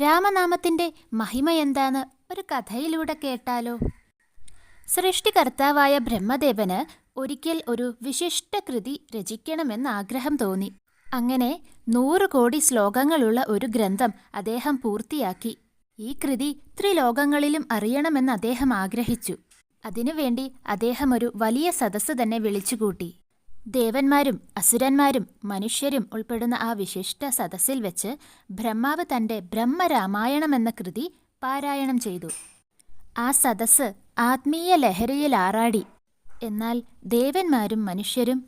രാമനാമത്തിന്റെ മഹിമ എന്താന്ന് ഒരു കഥയിലൂടെ കേട്ടാലോ? സൃഷ്ടികർത്താവായ ബ്രഹ്മദേവന് ഒരിക്കൽ ഒരു വിശിഷ്ട കൃതി രചിക്കണമെന്ന് ആഗ്രഹം തോന്നി. അങ്ങനെ നൂറ് കോടി ശ്ലോകങ്ങളുള്ള ഒരു ഗ്രന്ഥം അദ്ദേഹം പൂർത്തിയാക്കി. ഈ കൃതി ത്രിലോകങ്ങളിലും അറിയണമെന്ന് അദ്ദേഹം ആഗ്രഹിച്ചു. അതിനുവേണ്ടി അദ്ദേഹം ഒരു വലിയ സദസ്സ് തന്നെ വിളിച്ചുകൂട്ടി. ദേവന്മാരും അസുരന്മാരും മനുഷ്യരും ഉൾപ്പെടുന്ന ആ വിശിഷ്ട സദസ്സിൽ വെച്ച് ബ്രഹ്മാവ് തന്റെ ബ്രഹ്മരാമായണം എന്ന കൃതി പാരായണം ചെയ്തു. ആ സദസ്സ് ആത്മീയ ലഹരിയിൽ ആറാടി. എന്നാൽ ദേവന്മാരും മനുഷ്യരും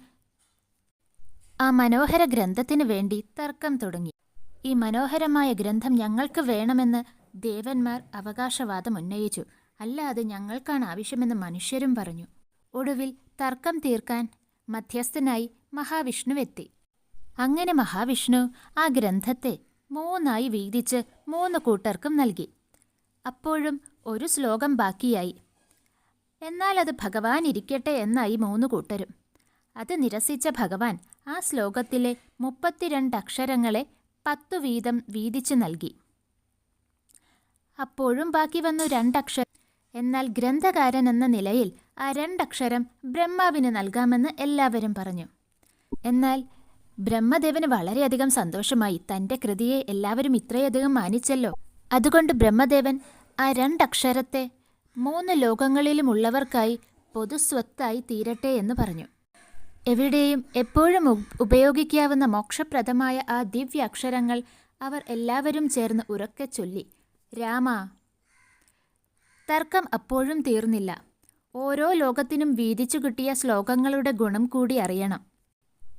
ആ മനോഹര ഗ്രന്ഥത്തിനു വേണ്ടി തർക്കം തുടങ്ങി. ഈ മനോഹരമായ ഗ്രന്ഥം ഞങ്ങൾക്ക് വേണമെന്ന് ദേവന്മാർ അവകാശവാദം ഉന്നയിച്ചു. അല്ലാതെ ഞങ്ങൾക്കാണ് ആവശ്യമെന്ന് മനുഷ്യരും പറഞ്ഞു. ഒടുവിൽ തർക്കം തീർക്കാൻ മധ്യസ്ഥനായി മഹാവിഷ്ണുവെത്തി. അങ്ങനെ മഹാവിഷ്ണു ആ ഗ്രന്ഥത്തെ മൂന്നായി വീതിച്ച് മൂന്ന് കൂട്ടർക്കും നൽകി. അപ്പോഴും ഒരു ശ്ലോകം ബാക്കിയായി. എന്നാൽ അത് ഭഗവാൻ ഇരിക്കട്ടെ എന്നായി മൂന്ന് കൂട്ടരും. അത് നിരസിച്ച ഭഗവാൻ ആ ശ്ലോകത്തിലെ മുപ്പത്തിരണ്ട് അക്ഷരങ്ങളെ പത്തു വീതം വീതിച്ചു നൽകി. അപ്പോഴും ബാക്കി വന്നു രണ്ടക്ഷരം. എന്നാൽ ഗ്രന്ഥകാരൻ എന്ന നിലയിൽ ആ രണ്ടക്ഷരം ബ്രഹ്മാവിന് നൽകാമെന്ന് എല്ലാവരും പറഞ്ഞു. എന്നാൽ ബ്രഹ്മദേവന് വളരെയധികം സന്തോഷമായി. തന്റെ കൃതിയെ എല്ലാവരും ഇത്രയധികം മാനിച്ചല്ലോ. അതുകൊണ്ട് ബ്രഹ്മദേവൻ ആ രണ്ടക്ഷരത്തെ മൂന്ന് ലോകങ്ങളിലുമുള്ളവർക്കായി പൊതുസ്വത്തായി തീരട്ടെ എന്ന് പറഞ്ഞു. എവിടെയും എപ്പോഴും ഉപയോഗിക്കാവുന്ന മോക്ഷപ്രദമായ ആ ദിവ്യ അക്ഷരങ്ങൾ അവർ എല്ലാവരും ചേർന്ന് ഉറക്കെ ചൊല്ലി. രാമ തർക്കം അപ്പോഴും തീർന്നില്ല. ഓരോ ലോകത്തിനും വീതിച്ചു കിട്ടിയ ശ്ലോകങ്ങളുടെ ഗുണം കൂടി അറിയണം.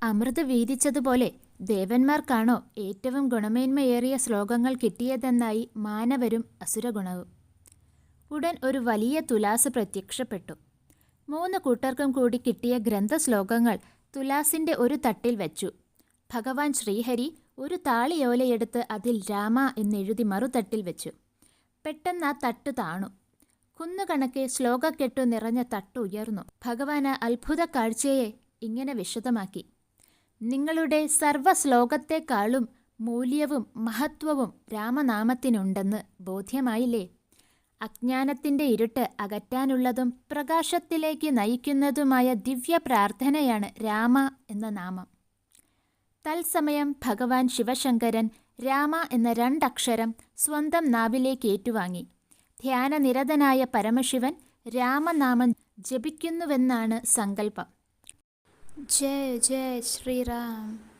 അമൃത് വീതിച്ചതുപോലെ ദേവന്മാർക്കാണോ ഏറ്റവും ഗുണമേന്മയേറിയ ശ്ലോകങ്ങൾ കിട്ടിയതെന്നായി മാനവരും അസുരഗുണവും. ഉടൻ ഒരു വലിയ തുലാസ് പ്രത്യക്ഷപ്പെട്ടു. മൂന്ന് കൂട്ടർക്കും കൂടി കിട്ടിയ ഗ്രന്ഥശ്ലോകങ്ങൾ തുലാസിന്റെ ഒരു തട്ടിൽ വെച്ചു. ഭഗവാൻ ശ്രീഹരി ഒരു താളിയോലയെടുത്ത് അതിൽ രാമ എന്നെഴുതി മറുതട്ടിൽ വെച്ചു. പെട്ടെന്ന് ആ തട്ട് താണു. കുന്നുകണക്കെ ശ്ലോകക്കെട്ടു നിറഞ്ഞ തട്ട് ഉയർന്നു. ഭഗവാൻ ആ അത്ഭുത കാഴ്ചയെ ഇങ്ങനെ വിശദമാക്കി. നിങ്ങളുടെ സർവ ശ്ലോകത്തെക്കാളും മൂല്യവും മഹത്വവും രാമനാമത്തിനുണ്ടെന്ന് ബോധ്യമായില്ലേ? അജ്ഞാനത്തിന്റെ ഇരുട്ട് അകറ്റാനുള്ളതും പ്രകാശത്തിലേക്ക് നയിക്കുന്നതുമായ ദിവ്യ പ്രാർത്ഥനയാണ് രാമ എന്ന നാമം. തത്സമയം ഭഗവാൻ ശിവശങ്കരൻ രാമ എന്ന രണ്ടക്ഷരം സ്വന്തം നാവിലേക്ക് ഏറ്റുവാങ്ങി. ധ്യാനനിരതനായ പരമശിവൻ രാമനാമം ജപിക്കുന്നുവെന്നാണ് സങ്കല്പം ജയ ജയ ശ്രീറാം.